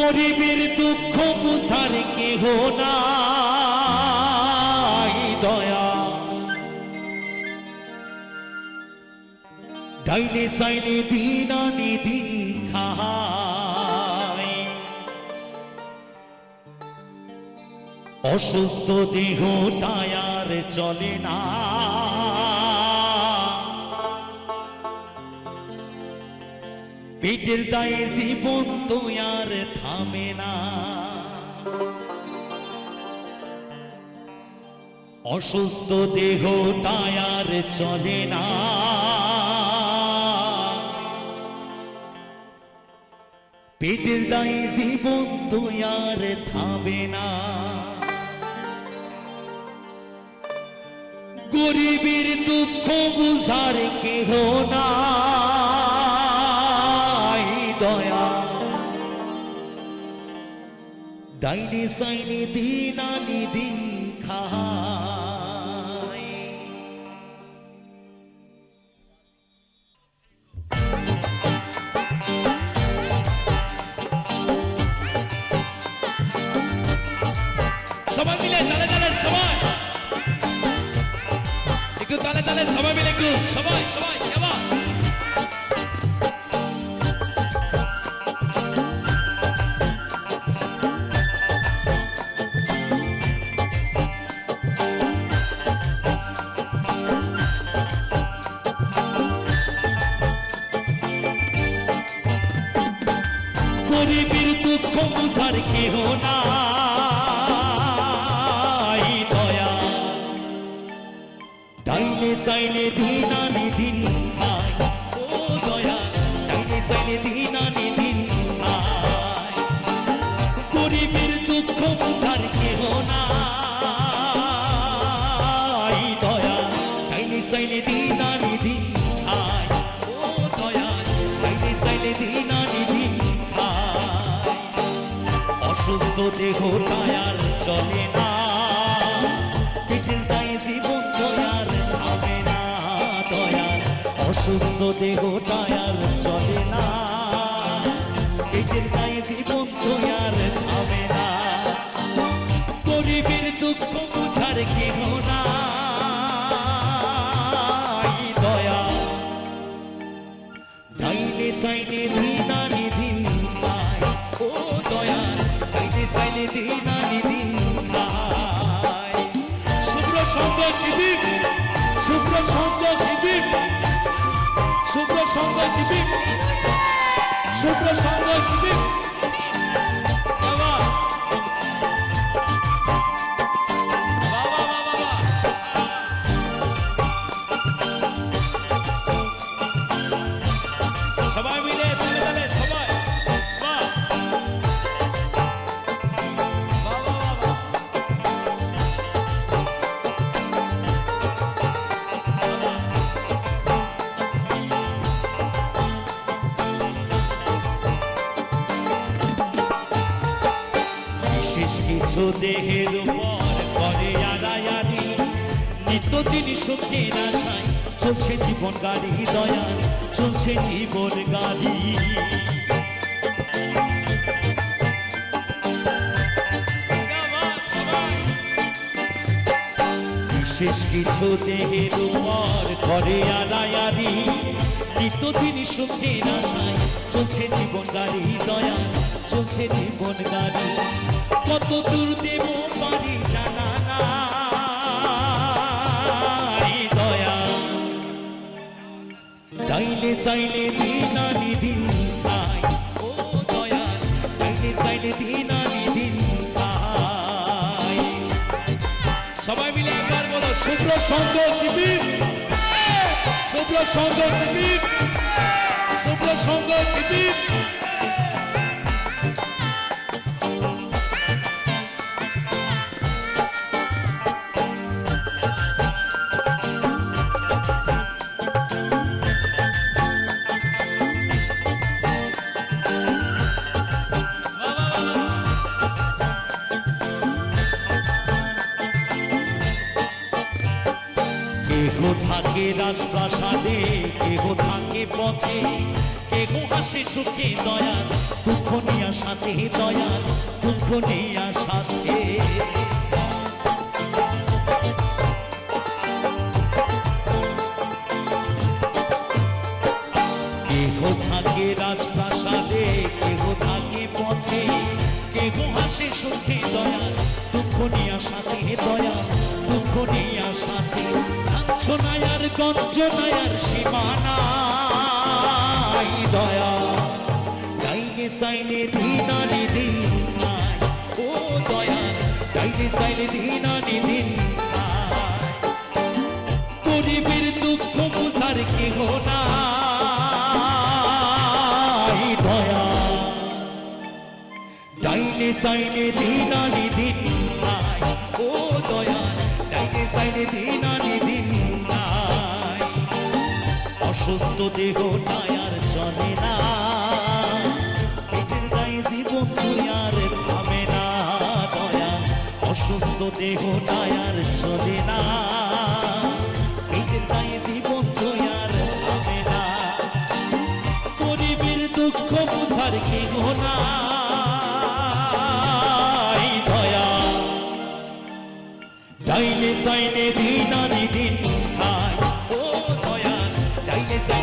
গরিবের দুঃখ বুঝার কেহ নাই, দয়া। ডাইনে সাইনে দিন আনি দিন খায়। অসুস্থ দেহ টায়ার চলে না। পেটের দায়ে জীবন তো আর থামে না। অসুস্থ দেহ আর চলে না। পেটের দায়ে জীবন তো আর থামে না। গরিবের দুঃখ বুঝার কেহ নাই ডাইনে সাইনে দিন আনি দিন সবাই সবাই। সবাই সবাই সবাই এবার নাই দয়া। ডাইনে সাইনে অসুস্থ দেহ টায়ার চলে না। পিঠের দায়ে জীবন দয়ার থামে না দয়ার। অসুস্থ দেহ টায়ার চলে না। পিঠের দায়ে সাইনে দিনানি দিন খায় শুভ্র সঙ্গ দিবি শুভ্র সঙ্গ দিবি শুভ্র সঙ্গ দেহের উপর করে আড়ায়ারি নিত্যদিন সুখের আশায় চলছে জীবন গাড়ি দয়াল চলছে জীবন গাড়ি। বিশেষ কিছু দেহের উপর করে আড়ায়ারি নিত্যদিন সুখের আশায় চলছে জীবন গাড়ি দয়া চলছে জীবন গাড়ি কত দূর দেব পারি জানা শুভ্র সঙ্গ দিবি শুভ্র সঙ্গ দিবি শুভ্র সঙ্গ দিবি থাকে রাজপ্রাসাদে, কেহ থাকে পথে, কেহ হাসে সুখে, দয়াল। দুঃখ নিয়া সাথে, দয়াল। দুঃখ নিয়া সাথে। কেহ থাকে রাজপ্রাসাদে, কেহ থাকে পথে, কেহ হাসে সুখে দয়া দুঃখ নিয়া সাথে দয়া দুঃখ নিয়া সাথে। লাঞ্ছনায়ার গঞ্জনায়ার সীমানাই দয়া গাইনে সাইনে দিনানি দিন ও দয়া গাইনে সাইনে দিনানি দিন অসুস্থ দেহ আর চলে না। জীবন থামে না, দয়া। অসুস্থ দেহ আর চলে না। জীবন আর থামে না। গরিবের দুঃখ বুঝার কেহ নাই, দয়া। ডাইলে সাইনে দিন ও দয়া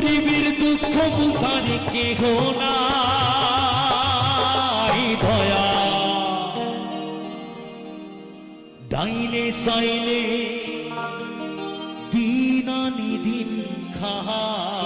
গরিবের দুঃখ বুঝার কেহ নাই দয়া। ডাইলে সাইলে দিন খায়